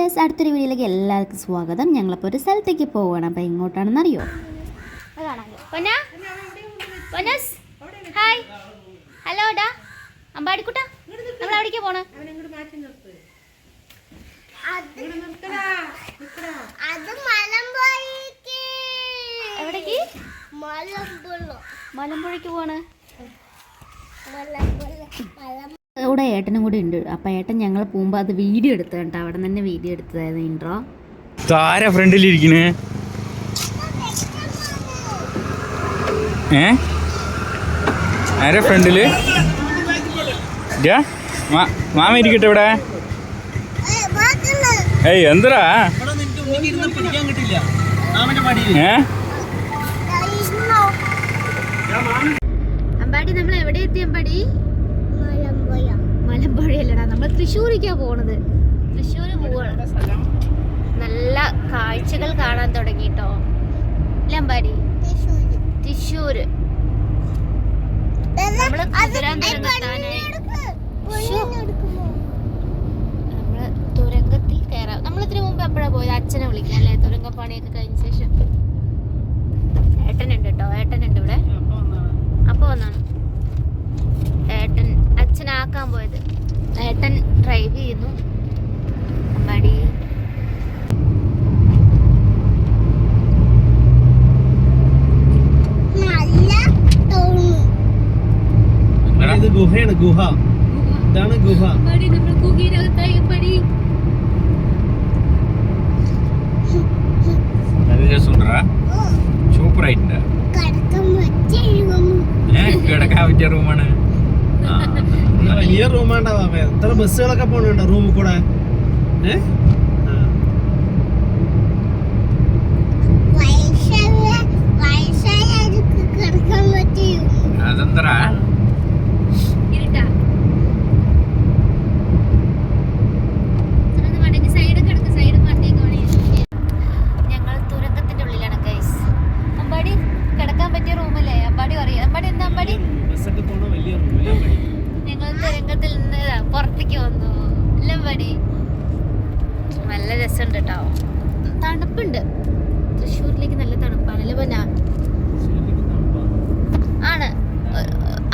Dears അടുത്തൊരു വീഡിയോയിലേക്ക് എല്ലാവർക്കും സ്വാഗതം. ഞങ്ങളിപ്പോൾ ഒരു സ്ഥലത്തേക്ക് പോവുകയാണ് അപ്പോൾ എങ്ങോട്ടാണെന്ന് അറിയോ ഹായ്. ഹലോ ഡാ. അമ്പാടിക്കുട്ട നമ്മൾ അവിടേക്ക് പോണ. എവിടേക്ക്? മലമ്പുഴ മലമ്പുഴയ്ക്ക് പോണ് ഇവിടെ ഏട്ടനും കൂടി ഉണ്ട്. അപ്പോൾ ഏട്ടൻ ഞങ്ങൾ പോകുമ്പോൾ അത് വീഡിയോ എടുത്തു കേട്ടോ. അവിടെ തന്നെ വീഡിയോ എടുത്തതായിരുന്നു ഇൻട്രോ താര ഫ്രണ്ടിലിരിക്കണേ ഏ? ആരെ ഫ്രണ്ടിൽ മാമ ഇരിക്കട്ടെ ഇവിടെ. ഏയ് എന്തരാ ഏ? അമ്പാടി നമ്മൾ എവിടെ എത്തി അമ്പാടി? മലമ്പുഴയല്ലടാ നമ്മൾ തൃശ്ശൂരിക്കാ പോണത്. തൃശ്ശൂര് പോവാണ് നല്ല കാഴ്ചകൾ കാണാൻ തുടങ്ങിട്ടോ. ഇല്ല അമ്പാടി. തൃശ്ശൂര്. നമ്മൾ നമ്മൾ തുരങ്കത്തിൽ കയറാം നമ്മൾ ഇതിനു മുമ്പ് എപ്പോഴാ പോയത്. അച്ഛനെ വിളിക്കാം അല്ലേ? തുരങ്ക പണിയൊക്കെ കഴിഞ്ഞ ശേഷം. ഏട്ടനുണ്ട് കേട്ടോ ഏട്ടനുണ്ട് ഇവിടെ. അപ്പൊ വന്നാണ് ഏട്ടൻ അച്ഛനാക്കാൻ പോയത് ഏട്ടൻ ഡ്രൈവ് ചെയ്യുന്നു അമ്പാടി നല്ല തോന്നുന്നു ഇത് ഗുഹയാണ് ഗുഹ? ഇതാണ് ഗുഹ സൂപ്പർ ആയിട്ടുണ്ട് കിടക്കാൻ പറ്റിയ റൂമാണ്. വലിയ റൂമാണ്ടാവാ എത്ര ബസ്സുകളൊക്കെ പോണുണ്ടോ റൂമിൽ കൂടെ? ഏ ആ. വയസ്സായ വയസ്സായവർക്ക് കിടക്കാൻ പറ്റിയിരുന്നു അതെന്തരാ ഇരുട്ടാ സൈഡൊക്കെ എടുക്ക് സൈഡ് വണ്ടിയൊക്കെ വേണമെങ്കിൽ ഞങ്ങൾ തുരങ്കത്തിന്റെ ഉള്ളിലാണ് ഗൈസ് അമ്പാടി കിടക്കാൻ പറ്റിയ റൂമല്ലേ അമ്പാടി പറയും അമ്പാടി എന്താ അമ്പാടി ബസ്സൊക്കെ പോണ വലിയ റൂമിലാണ് ഞങ്ങൾ തുരങ്കത്തിൽ നിന്ന് ദാ പുറത്തേക്ക് വന്നു അല്ലേ അമ്പാടി നല്ല രസമുണ്ട് കേട്ടോ തണുപ്പുണ്ട് തൃശ്ശൂരിലേക്ക് നല്ല തണുപ്പാണല്ലേ പൊന്ന ആണ് ഏ,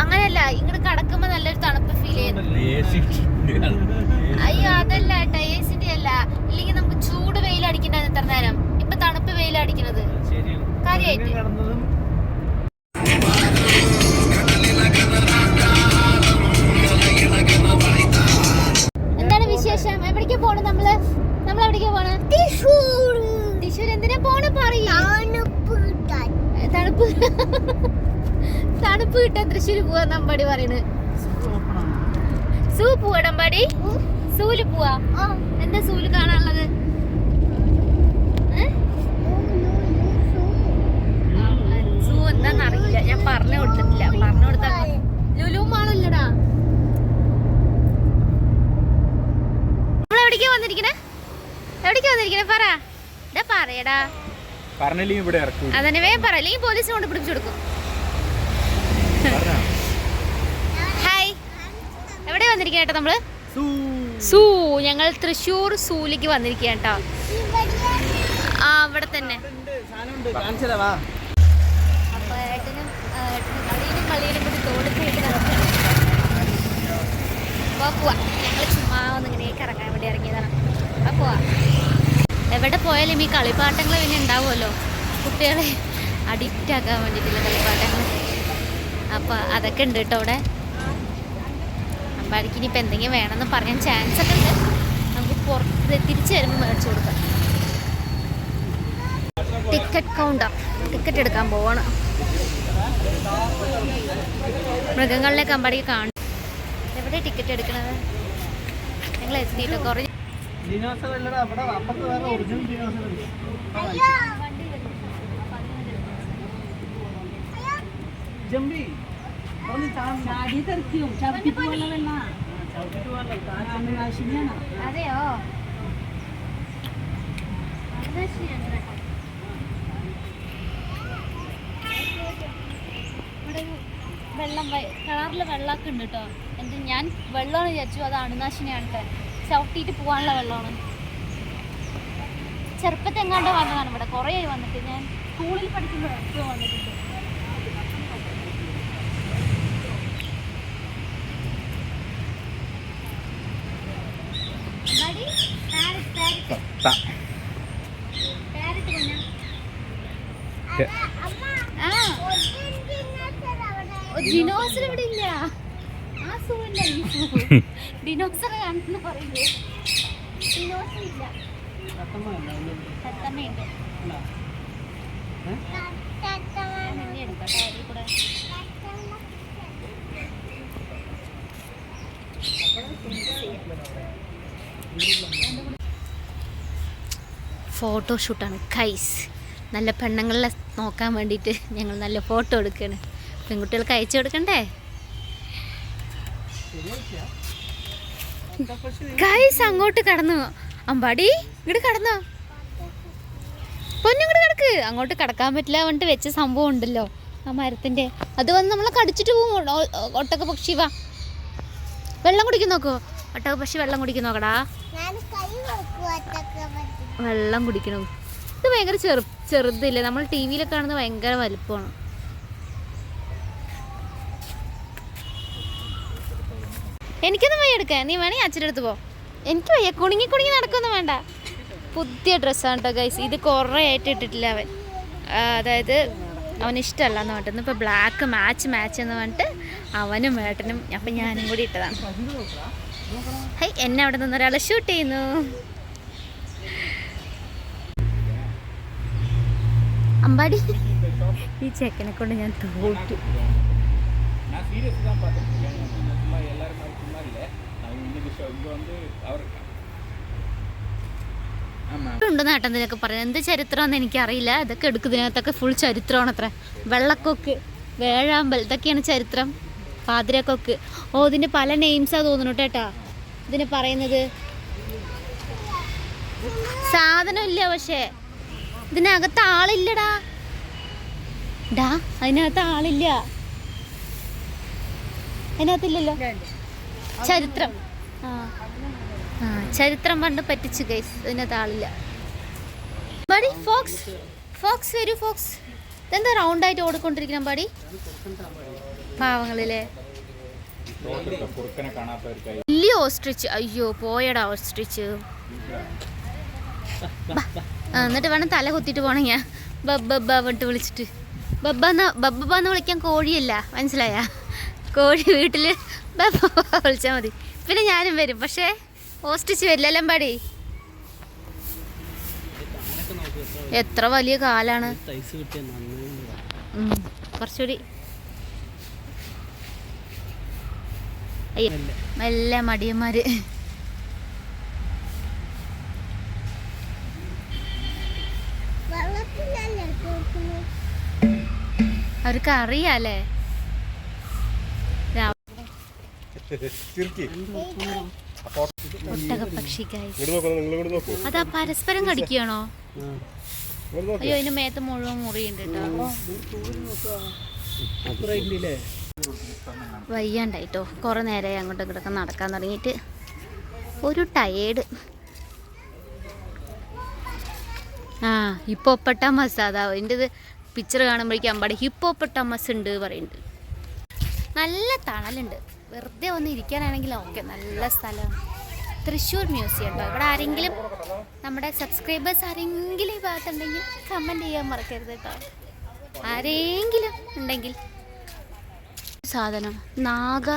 അങ്ങനെയല്ല ഇങ്ങോട്ട് കടക്കുമ്പോ നല്ലൊരു തണുപ്പ് ഫീൽ ചെയ്യുന്നു അയ്യോ അതല്ല ഏട്ടാ എ സിന്റെ അല്ല ഇല്ലെങ്കിൽ നമുക്ക് ചൂട് വെയിൽ അടിക്കണ്ടായിരുന്നു ഇത്ര നേരം ഇപ്പൊ തണുപ്പ് വെയിൽ അടിക്കണത് കാര്യായിട്ട്. കടന്നതും എന്താണ് വിശേഷം എവിടേക്കാ പോണത് നമ്മൾ നമ്മൾ എവിടേക്കാ പോണ തൃശ്ശൂർ തൃശ്ശൂർ എന്തിനാ പോണ പറയൂ തണുപ്പ് കിട്ടാൻ തണുപ്പ് തണുപ്പ് കിട്ടാൻ തൃശ്ശൂർ പോവാ നമ്പാടി പറയണ് സൂ പോവാ നമ്പാടി സൂൽ പോവാ എന്താ സൂൽ കാണാനുള്ളത് ഏ? സൂ എന്താന്ന് അറിയില്ല ഞാൻ പറഞ്ഞു കൊടുത്തിട്ടില്ല പറഞ്ഞു കൊടുത്താ ലുലു മാളല്ലടാ നമ്മൾ എവിടേക്കാ വന്നിരിക്കണേ? എവിടേക്കാ വന്നിരിക്കണേ? പറ. ഇതാ പറയടാ. പറഞ്ഞില്ലെങ്കിൽ ഇവിടെ ഇറക്കും അതന്നെ വേഗം പറ. അല്ലെങ്കിൽ പോലീസിനെ കൊണ്ട് പിടിച്ചു കൊടുക്കും. ഹായ്. എവിടെ വന്നിരിക്കണ കേട്ടോ നമ്മൾ? സൂ. ഞങ്ങൾ തൃശ്ശൂർ സൂലേക്ക് വന്നിരിക്കുക കേട്ടോ ആ അവിടെ തന്നെ. കാണിച്ചതാ വാ. അപ്പൊ ഏട്ടനും കളിയിലും കളിയിലും കൂടി തോളിക്കേട്ട് നടക്കുകയാണ് അപ്പൊ പോവാ. ഞങ്ങൾ ചുമ്മാ ഒന്നിങ്ങനെ കറങ്ങാൻ വേണ്ടി ഇറങ്ങിയതാണ്. അപ്പൊ പോവാ. എവിടെ പോയാലും ഈ കളിപ്പാട്ടങ്ങൾ പിന്നെ ഉണ്ടാവുമല്ലോ? കുട്ടികളെ അഡിക്റ്റ് ആക്കാൻ വേണ്ടിയിട്ടുള്ള കളിപ്പാട്ടങ്ങൾ അപ്പൊ അതൊക്കെ ഉണ്ട് കേട്ടോ അവിടെ. അമ്പാടിക്ക് ഇനിയിപ്പോൾ എന്തെങ്കിലും വേണമെന്ന് പറയാൻ ചാൻസ് ഒക്കെ ഉണ്ട്. നമുക്ക് പുറത്ത് തിരിച്ചു വരുമ്പോൾ മേടിച്ചു കൊടുക്കാം. ടിക്കറ്റ് കൗണ്ടർ ടിക്കറ്റ് എടുക്കാൻ പോവാണ്. മൃഗങ്ങളിലേക്ക് അമ്പാടിക്ക് കാണും. എവിടെ ടിക്കറ്റ് എടുക്കണത്? ഞങ്ങൾ എത്തിയിട്ട് കുറേ ജമ്പി ചവിട്ടിട്ട് അതെയോ? വെള്ളം കളറിൽ വെള്ളമൊക്കെ ഉണ്ട് കേട്ടോ. വിചാരിച്ചു ഞാൻ വെള്ളമാണ് വിചാരിച്ചു അത് അണുനാശിനിയാണ് ചവിട്ടിയിട്ട് പോകാനുള്ള വെള്ളമാണ് ചെറുപ്പത്തെങ്ങാണ്ട് വന്നതാണ് ഇവിടെ. കുറേ വന്നിട്ട്. ഞാൻ സ്കൂളിൽ പഠിക്കുമ്പോഴാണ് ഇപ്പോൾ വന്നിട്ടുണ്ട്. ഡിനോസർ കാണുന്ന പറയില്ലേ ഡിനോസർ ഇല്ല തത്തമ്മയുണ്ട്. ഞാൻ എന്നെ എടുക്കട്ടെ അതിൽ കൂടെ ഫോട്ടോഷൂട്ടാണ് കൈസ് നല്ല പെണ്ണുങ്ങളെ നോക്കാൻ വേണ്ടിയിട്ട് ഞങ്ങൾ നല്ല ഫോട്ടോ എടുക്കുകയാണ് പെൺകുട്ടികൾക്ക് അയച്ചു കൊടുക്കണ്ടേ? കൈസ് അങ്ങോട്ട് കടന്നു. അമ്പാടി ഇങ്ങോട്ട് കടന്നോ. പൊന്നിങ്ങോട്ട് കിടക്ക്. അങ്ങോട്ട് കടക്കാൻ പറ്റില്ല പറഞ്ഞിട്ട് വെച്ച സംഭവം ഉണ്ടല്ലോ. ആ മരത്തിന്റെ. അത് വന്ന് നമ്മളെ കടിച്ചിട്ട് പോകും ഒട്ടക പക്ഷി വാ. വെള്ളം കുടിക്കും നോക്കോ. ഒട്ടക പക്ഷി വെള്ളം കുടിക്കും നോക്കടാ. വെള്ളം കുടിക്കണം. ഇത് ഭയങ്കര ചെറു ചെറുതില്ലേ? നമ്മൾ ടി വിയിലൊക്കെ കാണുന്നത് ഭയങ്കര വലുപ്പമാണ്. എനിക്കൊന്നും വയ്യ എടുക്കാൻ. നീ വേണേ അച്ഛന്റെ അടുത്ത് പോ. എനിക്ക് വയ്യ. കുണുങ്ങി കുണുങ്ങി നടക്കൊന്നും വേണ്ട. പുതിയ ഡ്രസ്സാണ് കേട്ടോ ഗൈസ് ഇത് കുറേ ആയിട്ട് ഇട്ടിട്ടില്ല അവൻ. അതായത് അവന് ഇഷ്ടമല്ല എന്ന് പറഞ്ഞിട്ട്. ഇപ്പോൾ ബ്ലാക്ക് മാച്ച് മാച്ച് എന്ന് പറഞ്ഞിട്ട് അവനും വേട്ടനും അപ്പം ഞാനും കൂടി ഇട്ടതാണ്. ഹൈ എന്നെ അവിടെ നിന്ന് ഒരാളെ ഷൂട്ട് ചെയ്യുന്നു. അമ്പാടി. ഈ ചെക്കനെ കൊണ്ട് ഞാൻ തോറ്റു. நான் சீரியஸ் தான் பார்த்துருக்கேன் சும்மா எல்லாரும் மாதிரி சும்மா இல்லை நான் இன்னைக்கு ஷோ இங்கே வந்து அவர் ஆமாம் ഉണ്ട് നേട്ടം ഇതിനൊക്കെ പറയുന്നത് എന്ത് ചരിത്രമാണെന്ന് എനിക്കറിയില്ല ഇതൊക്കെ എടുക്കുന്നതിനകത്തൊക്കെ ഫുൾ ചരിത്രമാണ് അത്ര വെള്ളക്കൊക്ക് വേഴാമ്പൽ ഇതൊക്കെയാണ് ചരിത്രം പാതിരക്കൊക്ക് ഓ ഇതിന് പല നെയിംസാ തോന്നുന്നു കേട്ടാ ഇതിന് പറയുന്നത് സാധനം ഇല്ല പക്ഷേ ഇതിനകത്ത് ആളില്ലടാ ഡാ അതിനകത്ത് ആളില്ല അതിനകത്തില്ലല്ലോ? ചരിത്രം. ആ. ചരിത്രം പണ്ട് പറ്റിച്ചു ഗൈസ് അതിനകത്ത് ആളില്ല. Buddy fox. ഫോക്സ് വരൂ ഫോക്സ്. ഇതെന്താ റൗണ്ടായിട്ട് ഓടിക്കൊണ്ടിരിക്കണം ബാഡി? പാവങ്ങളിലെ വലിയ ഓസ്ട്രിച്ച് അയ്യോ പോയടാ ഓസ്ട്രിച്ച് എന്നിട്ട് വേണം തല കുത്തിട്ട് പോണേ ഞാൻ. ബബ്ബ വിട്ട് വിളിച്ചിട്ട്. ബബ്ബ ബബ്ബ എന്ന് വിളിക്കാൻ കോഴിയല്ല മനസ്സിലായാ? കോഴി വീട്ടിൽ വിളിച്ചാൽ മതി. പിന്നെ ഞാനും വരും. പക്ഷേ ഓസ്റ്റിച്ച് വരില്ല അല്ലമ്പാടി എത്ര വലിയ കാലാണ്. കുറച്ചുകൂടി. മെല്ലെ മടിയന്മാര്. അവർക്ക് അറിയാലേ ഒട്ടക പക്ഷി guys. അതാ പരസ്പരം കടിക്കുകയാണോ? അയ്യോ അതിന്റെ മേത്ത് മുഴുവൻ മുറിയുണ്ട് വയ്യാണ്ടായിട്ടോ. കുറെ നേരമായി അങ്ങോട്ടും ഇങ്ങോട്ടൊക്കെ നടക്കാൻ തുടങ്ങിയിട്ട്. ഒരു ടയേർഡ് ആ ഹിപ്പോപ്പട്ടാമസ് അതാ അതിന്റെ പിക്ചർ കാണുമ്പോഴേക്കും അമ്പാടി ഹിപ്പോപ്പട്ടാമസ് ഉണ്ട് പറയുന്നുണ്ട്. നല്ല തണലുണ്ട്. വെറുതെ ഒന്ന് ഇരിക്കാനാണെങ്കിൽ ഓക്കെ നല്ല സ്ഥലമാണ് തൃശ്ശൂർ മ്യൂസിയം കേട്ടോ ഇവിടെ ആരെങ്കിലും നമ്മുടെ സബ്സ്ക്രൈബേഴ്സ് ആരെങ്കിലും ഈ ഭാഗത്തുണ്ടെങ്കിൽ കമന്റ് ചെയ്യാൻ മറക്കരുത് കേട്ടോ ആരെങ്കിലും ഉണ്ടെങ്കിൽ സാധനം. നാഗ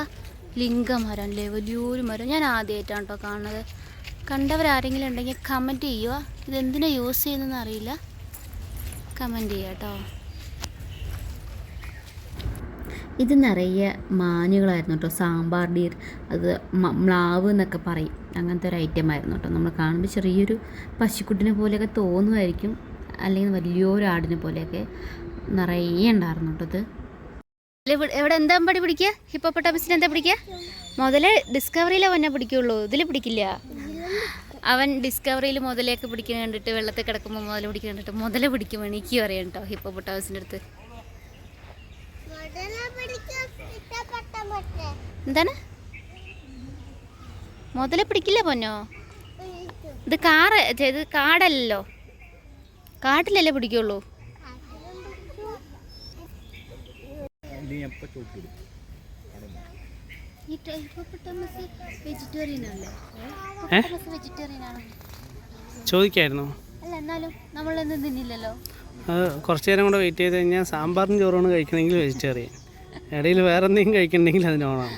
മരം അല്ലേ? വലിയൊരു മരം. ഞാൻ ആദ്യമായിട്ടാണ് കേട്ടോ കാണുന്നത്. കണ്ടവരാരെങ്കിലും ഉണ്ടെങ്കിൽ കമന്റ് ചെയ്യുക. ഇതെന്തിനാണ് യൂസ് ചെയ്യുന്നതെന്ന് അറിയില്ല. കമന്റ് ചെയ്യാം കേട്ടോ ഇത് നിറയെ മാനുകളായിരുന്നു കേട്ടോ. സാമ്പാർ ഡീർ അത് മ്ലാവ് എന്നൊക്കെ പറയും. അങ്ങനത്തെ ഒരു ഐറ്റം ആയിരുന്നു കേട്ടോ. നമ്മൾ കാണുമ്പോൾ ചെറിയൊരു പശുക്കുട്ടിനെ പോലെയൊക്കെ തോന്നുമായിരിക്കും അല്ലെങ്കിൽ വലിയൊരു ആടിനെ പോലെയൊക്കെ നിറയെ ഉണ്ടായിരുന്നു കേട്ടോ ഇത്. എവിടെ എന്താ പടി പിടിക്കുക ഹിപ്പോപ്പൊട്ടാമസിന് എന്താ പിടിക്കുക മുതലേ ഡിസ്കവറിയിലെ വന്നെ പിടിക്കുള്ളൂ. ഇതിൽ പിടിക്കില്ല. അവൻ ഡിസ്കവറിയിൽ മുതലേക്ക് പിടിക്കുന്ന കണ്ടിട്ട് വെള്ളത്തിൽ കിടക്കുമ്പോൾ മുതൽ പിടിക്കുന്ന കണ്ടിട്ട് മുതല പിടിക്കും. എനിക്ക് പറയാം കേട്ടോ ഹിപ്പോപ്പൊട്ടാമസിന്റെ അടുത്ത്. എന്താണ്? മുതല പിടിക്കില്ല പൊന്നോ? ഇത് കാറ് ഇത് കാടല്ലോ കാട്ടിലല്ലേ പിടിക്കുള്ളൂ? ചോദിക്കായിരുന്നു. അല്ല എന്നാലും നമ്മളൊന്നും തിന്നില്ലല്ലോ. അത് കുറച്ച് നേരം കൂടെ വെയിറ്റ് ചെയ്ത് കഴിഞ്ഞാൽ സാമ്പാറിന് ചോറാണ് കഴിക്കണമെങ്കിൽ വെജിറ്റേറിയൻ. ഇടയിൽ വേറെ എന്തെങ്കിലും കഴിക്കണമെങ്കിൽ അതിന് ഓണാണ്.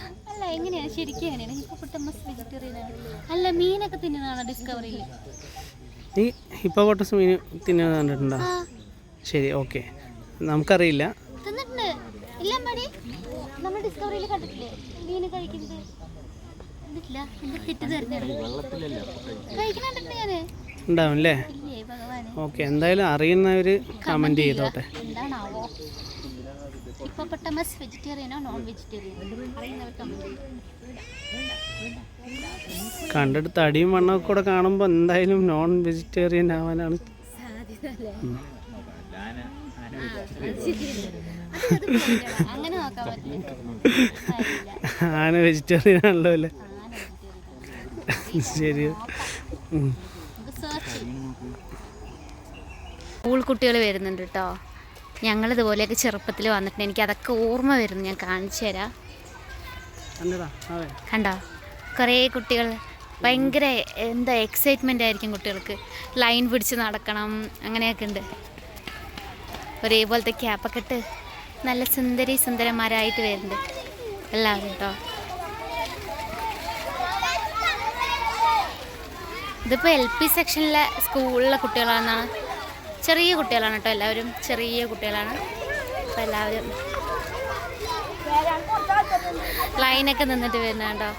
ശരിക്കും എങ്ങനെയാണ് ഹിപ്പോപ്പൊട്ടമസ് വെജിറ്റേറിയൻ ആണ് അല്ല മീനൊക്കെ തിന്നുന്നതാണോ ഡിസ്കവറിയിൽ നീ ഹിപ്പോപോട്ടസ് മീൻ തിന്നുന്നത് കണ്ടിട്ടുണ്ടോ? ശരി ഓക്കെ. നമുക്കറിയില്ല. തിന്നിട്ടുണ്ട്. ഇല്ല മടി നമ്മൾ ഡിസ്കവറിയിൽ കണ്ടിട്ടില്ലേ? മീൻ കഴിക്കുന്നത്. കണ്ടിട്ടില്ല. എന്റെ തെറ്റ് തരുന്നത് കഴിക്കുന്നുണ്ട് ഞാൻ. ഉണ്ടാവും അല്ലേ ഓക്കെ എന്തായാലും അറിയുന്നവർ കമന്റ് ചെയ്തോട്ടെ. ഇപ്പൊ ഹിപ്പോപ്പൊട്ടമസ് വെജിറ്റേറിയനോ നോൺ വെജിറ്റേറിയനോ അറിയുന്നവർ കമന്റ് ചെയ്യും കണ്ടിട്ട് തടിയും മണ്ണൊക്കെ കൂടെ കാണുമ്പോൾ എന്തായാലും നോൺ വെജിറ്റേറിയൻ ആവാനാണ്. ഉം. അങ്ങനെ നോക്കാൻ പറ്റില്ല ആന വെജിറ്റേറിയൻ ആണല്ലോ അല്ലേ? ശരി. സ്കൂൾ കുട്ടികൾ വരുന്നുണ്ട് കേട്ടോ ഞങ്ങളിതുപോലെയൊക്കെ ചെറുപ്പത്തിൽ വന്നിട്ടുണ്ട്. എനിക്ക് അതൊക്കെ ഓർമ്മ വരുന്നു. ഞാൻ കാണിച്ചു തരാം. കണ്ടോ? കുറേ കുട്ടികൾ ഭയങ്കര എന്താ എക്സൈറ്റ്മെന്റ് ആയിരിക്കും കുട്ടികൾക്ക്. ലൈൻ പിടിച്ച് നടക്കണം അങ്ങനെയൊക്കെ ഉണ്ട്. ഒരേപോലത്തെ ക്യാപ്പൊക്കെ ഇട്ട് നല്ല സുന്ദരി സുന്ദരന്മാരായിട്ട് വരുന്നുണ്ട്. എല്ലാവരും കേട്ടോ ഇതിപ്പോൾ എൽ പി സെക്ഷനിലെ സ്കൂളിലെ കുട്ടികളാണെന്നാണ്. ചെറിയ കുട്ടികളാണ് കേട്ടോ എല്ലാവരും. ചെറിയ കുട്ടികളാണ്. അപ്പോൾ എല്ലാവരും ലൈനൊക്കെ നിന്നിട്ട് വരുന്ന കേട്ടോ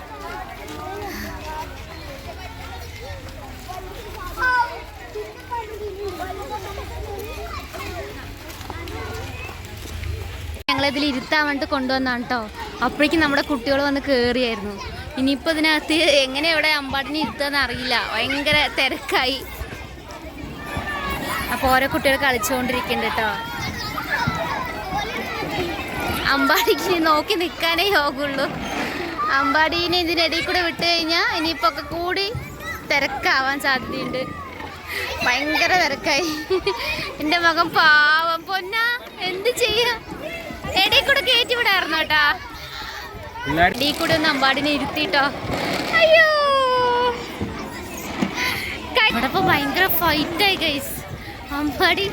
ഞങ്ങളിതിൽ ഇരുത്താൻ വേണ്ടിട്ട് കൊണ്ടുവന്നാണ് കേട്ടോ അപ്പോഴേക്കും നമ്മുടെ കുട്ടികൾ വന്ന് കയറിയായിരുന്നു ഇനിയിപ്പോൾ ഇതിനകത്ത് എങ്ങനെ ഇവിടെ അമ്പാടിനെ ഇരുത്തുകയെന്ന് അറിയില്ല. ഭയങ്കര തിരക്കായി. അപ്പോൾ ഓരോ കുട്ടികൾ കളിച്ചുകൊണ്ടിരിക്കുന്നുണ്ട് കേട്ടോ അമ്പാടിക്ക് നോക്കി നിൽക്കാനേ യോഗുള്ളൂ അമ്പാടീനെ ഇതിനിടയിൽ കൂടെ വിട്ടു കഴിഞ്ഞാൽ ഇനിയിപ്പോൾ ഒക്കെ കൂടി തിരക്കാവാൻ സാധ്യതയുണ്ട്. ഭയങ്കര തിരക്കായി. എന്റെ മകൻ പാവം. പൊന്ന എന്ത് ചെയ്യാ? ഇടയിൽ കൂടെ കയറ്റി വിടായിരുന്നു കേട്ടാ. ഇടയിൽ കൂടെ ഒന്ന് അമ്പാടിനെ ഇരുത്തിട്ടോ. അയ്യോ. ഇവിടെ ഭയങ്കര ഫൈറ്റായി ഗൈസ് അമ്പാടി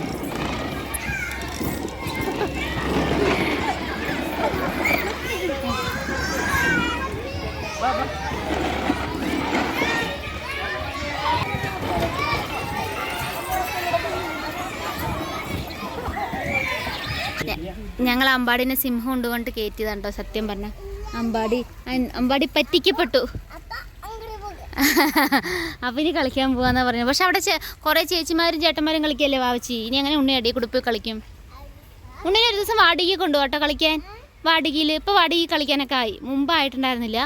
ഞങ്ങൾ അമ്പാടിനെ സിംഹം കൊണ്ടുകൊണ്ട് കയറ്റിയതാണ് കേട്ടോ സത്യം പറഞ്ഞ. അമ്പാടി അമ്പാടി പറ്റിക്കപ്പെട്ടു. അപ്പൊ ഇനി കളിക്കാൻ പോവാന്നാ പറഞ്ഞു പക്ഷെ അവിടെ കൊറേ ചേച്ചിമാരും ചേട്ടന്മാരും കളിക്കല്ലേ വാവച്ചി? ഇനി അങ്ങനെ ഉണ്ണി അടിയെ കൊടുപ്പ് കളിക്കും. ഉണ്ണിനെ ഒരു ദിവസം വാടകയ്ക്ക് കൊണ്ടുപോകട്ടോ കളിക്കാൻ. വാടകയിൽ ഇപ്പോൾ വാടകയിൽ കളിക്കാനൊക്കെ ആയി. മുമ്പായിട്ടുണ്ടായിരുന്നില്ല.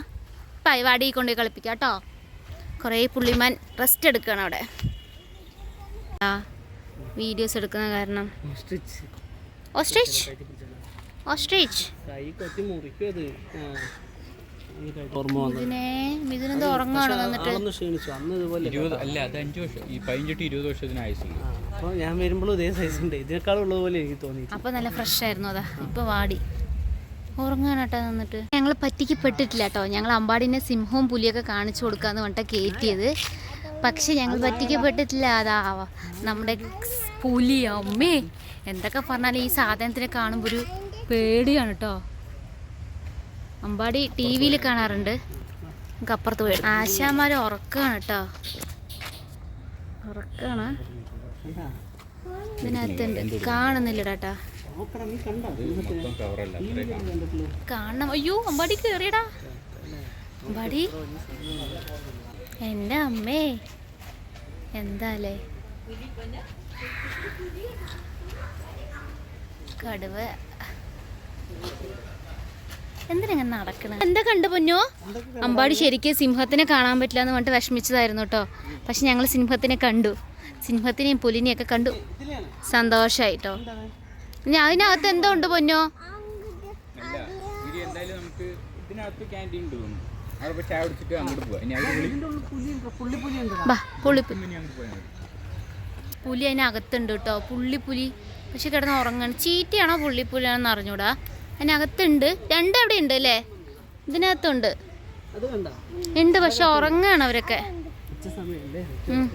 ഇപ്പം വാടി കൊണ്ടുപോയി കളിപ്പിക്കാം കേട്ടോ. കുറേ പുള്ളിമാൻ റെസ്റ്റ് എടുക്കണം അവിടെ. വീഡിയോസ് എടുക്കുന്ന കാരണം. ഓസ്ട്രിച്ച് ഓസ്ട്രിച്ച് ഉറങ്ങാണോ ഞാൻ ഇതേ സൈസ് ഉണ്ട്. പോലെ എനിക്ക് തോന്നി അപ്പൊ നല്ല ഫ്രഷ് ആയിരുന്നു അതാ. ഇപ്പൊ വാടി. ഉറങ്ങാനാട്ടാ നിന്നിട്ട്. ഞങ്ങൾ പറ്റിക്കപ്പെട്ടിട്ടില്ല കേട്ടോ ഞങ്ങൾ അമ്പാടിനെ സിംഹവും പുലിയൊക്കെ കാണിച്ചു കൊടുക്കാന്ന് പറഞ്ഞിട്ട് കയറ്റിയത് പക്ഷെ ഞങ്ങൾ പറ്റിക്കപ്പെട്ടിട്ടില്ല. അതാ നമ്മുടെ പുലി. അമ്മേ എന്തൊക്കെ പറഞ്ഞാലും ഈ സാധനത്തിനെ കാണുമ്പോൾ ഒരു പേടിയാണ് കേട്ടോ അമ്പാടി ടി വിയിൽ കാണാറുണ്ട്. നമുക്ക് അപ്പുറത്ത് പോയി ആശാമാർ ഉറക്കാണ് കേട്ടോ ഉറക്കാണ്. ഇതിനകത്തുണ്ട്. കാണുന്നില്ല ട്ടാ. കാണണം. അയ്യോ അമ്പാടി കേറിയടാ. അമ്പാടി. എന്റെ അമ്മേ. എന്താലേ? കടുവ. എന്തിനങ്ങനെ നടക്കണം? എന്താ കണ്ടു പൊന്നോ? അമ്പാടി ശരിക്കും സിംഹത്തിനെ കാണാൻ പറ്റില്ല എന്ന് പറഞ്ഞിട്ട് വിഷമിച്ചതായിരുന്നു കേട്ടോ പക്ഷെ ഞങ്ങൾ സിംഹത്തിനെ കണ്ടു. സിംഹത്തിനെയും പുലിനെയും ഒക്കെ കണ്ടു. സന്തോഷമായിട്ടോ ഇനി അതിനകത്ത് എന്തോ ഉണ്ട് പൊന്നോ പുലി അതിനകത്തുണ്ട് കേട്ടോ. പുള്ളിപ്പുലി പക്ഷെ കിടന്ന് ഉറങ്ങണം. ചീറ്റയാണോ പുള്ളിപ്പുലിയാണെന്ന് അറിഞ്ഞൂടാ. അതിനകത്തുണ്ട്. രണ്ട് അവിടെ ഉണ്ട് അല്ലേ? ഇതിനകത്തുണ്ട്. അത് കണ്ട? ഉണ്ട് പക്ഷെ ഉറങ്ങാണ് അവരൊക്കെ. ഉച്ച സമയല്ലേ? ഉം.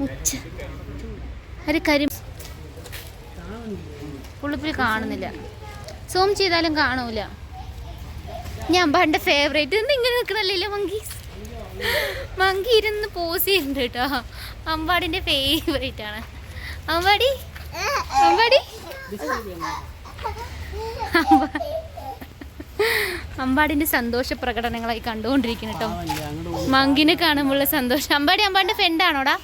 ഉച്ച. ഒരു കരി പുള്ളിപ്പുലി കാണുന്നില്ല. സൂം ചെയ്താലും കാണൂല. ഞാൻ പണ്ട് ഫേവറേറ്റ് ഇങ്ങനെ നിൽക്കണല്ലോ മങ്കി? മങ്കി ഇരുന്ന് പോസ് ചെയ്യുന്നുണ്ട് കേട്ടോ. അമ്പാടിന്റെ ഫേവറേറ്റ് ആണ്. അമ്പാടി? അമ്പാടി? അമ്പാടിന്റെ സന്തോഷ പ്രകടനങ്ങളായി കണ്ടുകൊണ്ടിരിക്കുന്നു കേട്ടോ. മങ്കിനെ കാണുമ്പോഴുള്ള സന്തോഷം. അമ്പാടി അമ്പാടിന്റെ ഫ്രണ്ടാണോടാ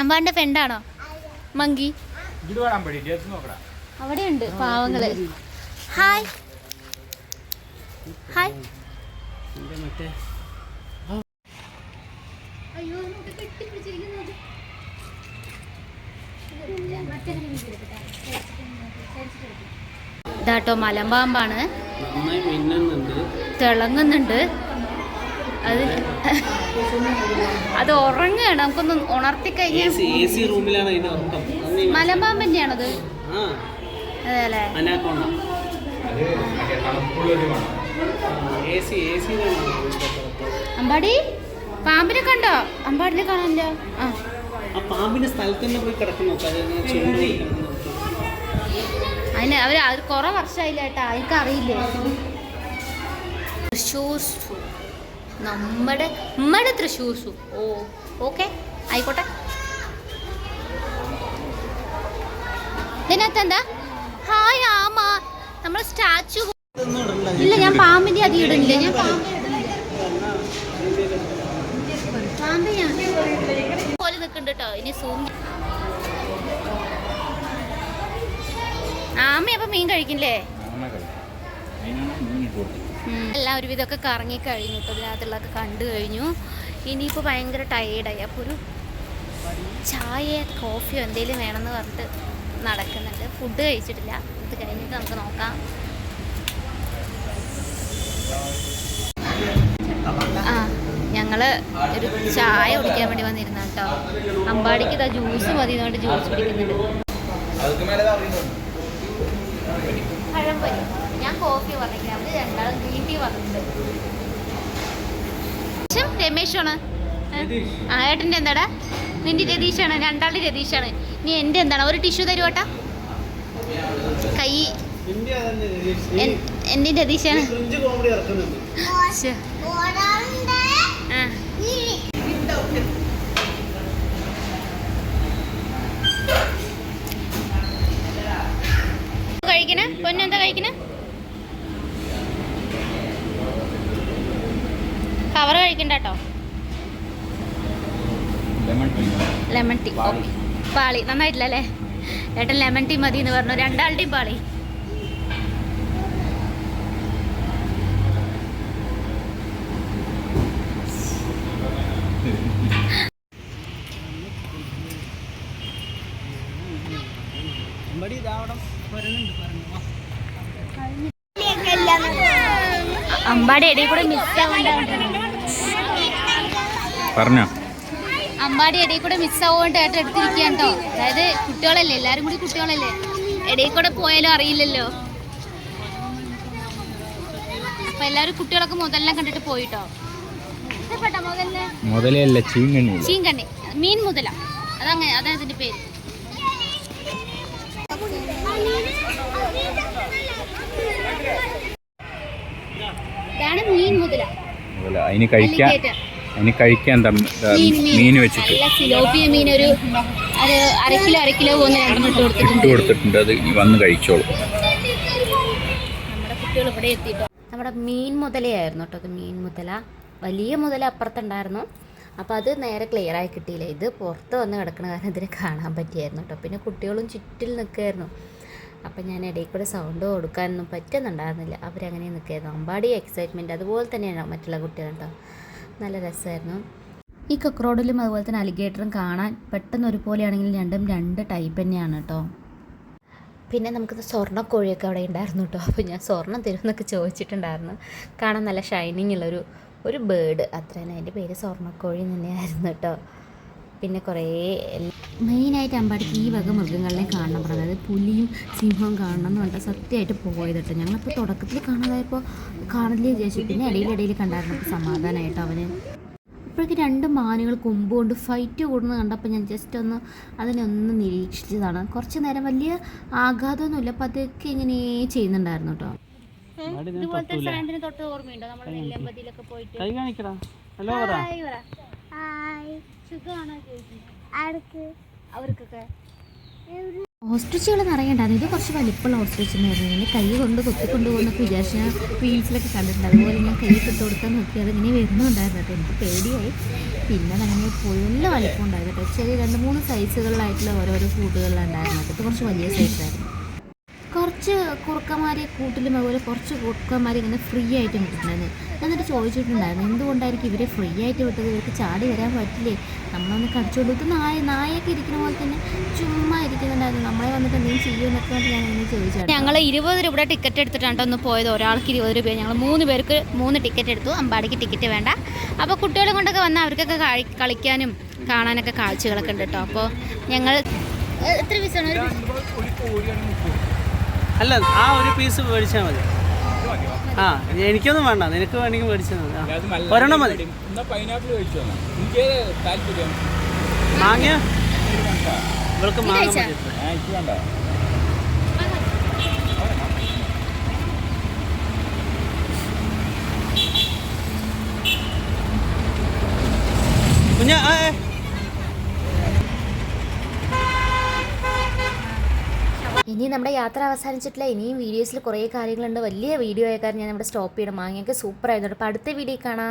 അമ്പാടിന്റെ ഫ്രണ്ടാണോ മങ്കി? ഇത് വരാൻ പറ്റി ഡ്രസ് നോക്കടാ അവിടെ ഉണ്ട് പാവങ്ങൾ ഹായ് ഹായ് മറ്റേ ഇതാട്ടോ മലമ്പാമ്പാണ്. തിളങ്ങുന്നുണ്ട്. അത് അത് ഉറങ്ങുകയാണ്. നമുക്കൊന്ന് ഉണർത്തി കഴിഞ്ഞാൽ സി എ സി റൂമിലാണ് അതിന്റെ ഉറക്കം അന്ന് ഈ- മലമ്പാമ്പ് തന്നെയാണത് അനാക്കോണ്ട. അമ്പാടി പാമ്പിനെ കണ്ടോ? അമ്പാടിനെ കാണാനില്ല. ആ. പാമ്പിന്റെ സ്ഥലത്ത് തന്നെ പോയി കിടക്കുന്നു. അതിന് അവർ കൊറേ കുറെ വർഷമായില്ല കേട്ടാ എനിക്ക് അറിയില്ലേ? തൃശ്ശൂർ സൂ നമ്മുടെ നമ്മുടെ തൃശ്ശൂർ സൂ ഓ ഓക്കെ. ആയിക്കോട്ടെ. ഇതിനകത്ത് എന്താ? ഹായ് ആമ. നമ്മൾ സ്റ്റാച്ചു ഇല്ല ഞാൻ പാമ്പിന്റെ അധികം ഇടുന്നില്ല. ഞാൻ പാമ്പ് പാമ്പ് ഞാൻ പോലെ നിൽക്കുന്നുണ്ട് കേട്ടോ ഇനി സൂം ആമ അപ്പൊ മീൻ കഴിക്കില്ലേ. എല്ലാം ഒരുവിധമൊക്കെ കറങ്ങി കഴിഞ്ഞു. കേട്ടോ ഇതിനകത്തുള്ളതൊക്കെ കണ്ടു കഴിഞ്ഞു. ഇനിയിപ്പോൾ ഭയങ്കര ടയേർഡായി അപ്പോൾ ഒരു ചായ കോഫിയോ എന്തെങ്കിലും വേണമെന്ന് പറഞ്ഞിട്ട് നടക്കുന്നുണ്ട്. ഫുഡ് കഴിച്ചിട്ടില്ല. ഇത് കഴിഞ്ഞിട്ട് നമുക്ക് നോക്കാം. ആ ഞങ്ങൾ ഒരു ചായ കുടിക്കാൻ വേണ്ടി വന്നിരുന്ന കേട്ടോ. അമ്പാടിക്ക് ഇതാ ജ്യൂസ് മതി എന്നുകൊണ്ട് ജ്യൂസ് കുടിക്കുന്നുണ്ട്. ഞാൻ കോഫി പറഞ്ഞില്ല അവർ രണ്ടാളും ഗ്രീൻ ടീ പറഞ്ഞിട്ടുണ്ട്. രമേശാണ് ആ ഏട്ടന്റെ എന്താടാ? നിന്റെ രതീഷാണ് രണ്ടാളുടെ രതീഷാണ്. നീ എന്റെ എന്താണ്? ഒരു ടിഷ്യൂ തരുവ കൈ എന്റെ രതീഷാണ്. കഴിക്കണ? പൊന്നെന്താ കഴിക്കണ? കവർ കഴിക്കണ്ട കേട്ടോ. ലെമൺ ടീ പാളി. നന്നായിട്ടില്ല അല്ലേ ഏട്ടൻ ലെമൺ ടീ മതി എന്ന് പറഞ്ഞു. രണ്ടാളുടെയും പാളി. അമ്പാടി ഇടയിൽ കൂടെ മിസ് പറഞ്ഞോ? അമ്പാടി ഇടയിൽ കൂടെ മിസ്സാവുകൊണ്ട് ഏട്ടൻ എടുത്തിരിക്കുകയാണ് കേട്ടോ അതായത് കുട്ടികളല്ലേ എല്ലാവരും കൂടി കുട്ടികളല്ലേ. ഇടയിൽ കൂടെ പോയാലും അറിയില്ലല്ലോ. അപ്പൊ എല്ലാരും കുട്ടികളൊക്കെ മുതലിനെ കണ്ടിട്ട് പോയിട്ടോ? ചീങ്കണ്ണി ചീങ്കണ്ണി. മീൻ മുതല. അതങ്ങനെ അതാണ് അതിന്റെ പേര്. ഇതാണ് മീൻ മുതല. അതിന് കഴിക്കാൻ. അതിന് കഴിക്കാൻ മീൻ വെച്ചിട്ട്? സിലോപ്പിയ മീൻ ഒരു അര കിലോ അര കിലോ ഇട്ട് കൊടുത്തിട്ടുണ്ട്. അത് വന്ന് കഴിച്ചോളൂ. നമ്മുടെ മീൻ മുതലയായിരുന്നു കേട്ടോ അത് മീൻ മുതല. വലിയ മുതല അപ്പുറത്തുണ്ടായിരുന്നു. അപ്പോൾ അത് നേരെ ക്ലിയർ ആയി കിട്ടിയില്ല. ഇത് പുറത്ത് വന്ന് കിടക്കണ കാരണം ഇതിനെ കാണാൻ പറ്റിയായിരുന്നു കേട്ടോ. പിന്നെ കുട്ടികളും ചുറ്റിൽ നിൽക്കുമായിരുന്നു അപ്പം ഞാൻ ഇടയിൽ കൂടെ സൗണ്ട് കൊടുക്കാനൊന്നും പറ്റുന്നുണ്ടായിരുന്നില്ല. അവരങ്ങനെ നിൽക്കുകയായിരുന്നു അമ്പാടി എക്സൈറ്റ്മെന്റ് അതുപോലെ തന്നെയാണ് മറ്റുള്ള കുട്ടികൾ കേട്ടോ. നല്ല രസമായിരുന്നു. ഈ കൊക്രോഡിലും അതുപോലെ തന്നെ അലിഗേറ്ററും കാണാൻ പെട്ടെന്ന് ഒരുപോലെയാണെങ്കിലും രണ്ടും രണ്ട് ടൈപ്പ് തന്നെയാണ് കേട്ടോ പിന്നെ നമുക്ക് സ്വർണ കോഴിയൊക്കെ അവിടെ ഉണ്ടായിരുന്നു കേട്ടോ അപ്പോൾ ഞാൻ സ്വർണം തരുമെന്നൊക്കെ ചോദിച്ചിട്ടുണ്ടായിരുന്നു. കാണാൻ നല്ല ഷൈനിങ് ഉള്ളൊരു ഒരു ബേർഡ് അത്ര തന്നെ അതിന്റെ പേര് സ്വർണക്കോഴി തന്നെയായിരുന്നു കേട്ടോ പിന്നെ കുറേ മെയിനായിട്ട് അമ്പാടിക്ക് ഈ വക മൃഗങ്ങളെ കാണണം. പറഞ്ഞു അതായത് പുലിയും സിംഹവും കാണണം എന്ന് പറഞ്ഞാൽ സത്യമായിട്ട് പോയത് കേട്ടോ ഞങ്ങളിപ്പോൾ തുടക്കത്തിൽ കാണാതായപ്പോൾ കാണില്ലേ വിചാരിച്ചു. പിന്നെ ഇടയിലിടയിൽ കണ്ടായിരുന്നു സമാധാനമായിട്ട് അവന്. അപ്പോഴേക്ക് രണ്ട് മാനുകൾ കൊമ്പ് കൊണ്ട് ഫൈറ്റ് കൂടുന്നത് കണ്ടപ്പോൾ ഞാൻ ജസ്റ്റ് ഒന്ന് അതിനെ ഒന്ന് നിരീക്ഷിച്ചതാണ്. കുറച്ച് നേരം വലിയ ആഘാതമൊന്നുമില്ല. അപ്പോൾ അതൊക്കെ ഇങ്ങനെ ചെയ്യുന്നുണ്ടായിരുന്നു കേട്ടോ. ഇതുപോലത്തെ സാധനത്തിന് തൊട്ട് ഓർമ്മയുണ്ടോ? നമ്മൾ നെല്ലിയമ്പതിയിലൊക്കെ പോയിട്ട്? കൈ കാണിക്കടാ. ഹലോ ഹായ് സുഖമാണോ ആർക്ക്? അവർക്കൊക്കെ. ഓസ്ട്രിച്ചുകൾ നിറയണ്ടായിരുന്നു ഇത് കുറച്ച് വലിപ്പമുള്ള ഓസ്ട്രിച്ച് എന്ന് പറഞ്ഞു കഴിഞ്ഞാൽ കൈ കൊണ്ട് കൊത്തി കൊണ്ടുപോകുന്നൊക്കെ വിചാരിച്ച് ഞാൻ റീൽസിലൊക്കെ കണ്ടിട്ടുണ്ട്. അതുപോലെ ഞാൻ കൈ ഇട്ട് കൊടുക്കാൻ നോക്കി അതിങ്ങനെ വരുന്നുണ്ടായിരുന്നു. കേട്ടോ എനിക്ക് പേടിയായി. പിന്നെ അതങ്ങനെ പോയി നല്ല വലിപ്പം ഉണ്ടായിരുന്നു കേട്ടോ ചെറിയ രണ്ട് മൂന്ന് സൈസുകളിലായിട്ടുള്ള ഓരോരോ ഫുഡുകളിലുണ്ടായിരുന്നു കേട്ടോ ഇത് കുറച്ച് വലിയ സൈസായിരുന്നു കുറച്ച് കുറുക്കന്മാരെ കൂട്ടിലും അതുപോലെ കുറച്ച് കുറുക്കന്മാരെ ഇങ്ങനെ ഫ്രീ ആയിട്ട് വിട്ടിട്ടുണ്ടായിരുന്നു. ഞാൻ എന്നിട്ട് ചോദിച്ചിട്ടുണ്ടായിരുന്നു എന്തുകൊണ്ടായിരിക്കും ഇവരെ ഫ്രീ ആയിട്ട് വിട്ടത്? ഇവർക്ക് ചാടി വരാൻ പറ്റില്ലേ? നമ്മളൊന്ന് കടിച്ചോളൂ ഇത് നായ നായൊക്കെ ഇരിക്കുന്ന പോലെ തന്നെ ചുമ്മാ ഇരിക്കുന്നുണ്ടായിരുന്നു. നമ്മളെ വന്നിട്ട് എന്തെങ്കിലും ചെയ്യുമെന്നൊക്കെ ഞാൻ ഇങ്ങനെ ചോദിച്ചായിരുന്നു ഞങ്ങൾ ഇരുപത് രൂപ ടിക്കറ്റ് എടുത്തിട്ടാണ് ഒന്ന് പോയത്. ഒരാൾക്ക് ഇരുപത് രൂപ. ഞങ്ങൾ മൂന്ന് പേർക്ക് മൂന്ന് ടിക്കറ്റ് എടുത്തു. അമ്പാടിക്ക് ടിക്കറ്റ് വേണ്ട. അപ്പോൾ കുട്ടികളെ കൊണ്ടൊക്കെ വന്നാൽ അവർക്കൊക്കെ കളി- കളിക്കാനും കാണാനൊക്കെ കാഴ്ചകളൊക്കെ ഉണ്ട് കേട്ടോ. അപ്പോൾ ഞങ്ങൾ എത്ര പീസാണ് ഒരു ഒരു കോഴിയാണ് മുപ്പത്. അല്ല ആ ഒരു പീസ് മേടിച്ചാൽ മതി. ആ എനിക്കൊന്നും വേണ്ട. നിനക്ക് വേണമെങ്കിൽ മേടിച്ചാൽ മതി. ഒരെണ്ണം മതി. മാങ്ങ? ഇവൾക്ക് മാങ്ങ കുഞ്ഞ ആ ഏ. ഇനി നമ്മുടെ യാത്ര അവസാനിച്ചിട്ടില്ല. ഇനിയും വീഡിയോസിൽ കുറേ കാര്യങ്ങളുണ്ട്. വലിയ വീഡിയോ ആയ ഞാൻ നമ്മുടെ സ്റ്റോപ്പ് ചെയ്യണം. മാങ്ങയൊക്കെ സൂപ്പർ ആയിരുന്നു. അപ്പോൾ അടുത്ത വീഡിയോ കാണാം.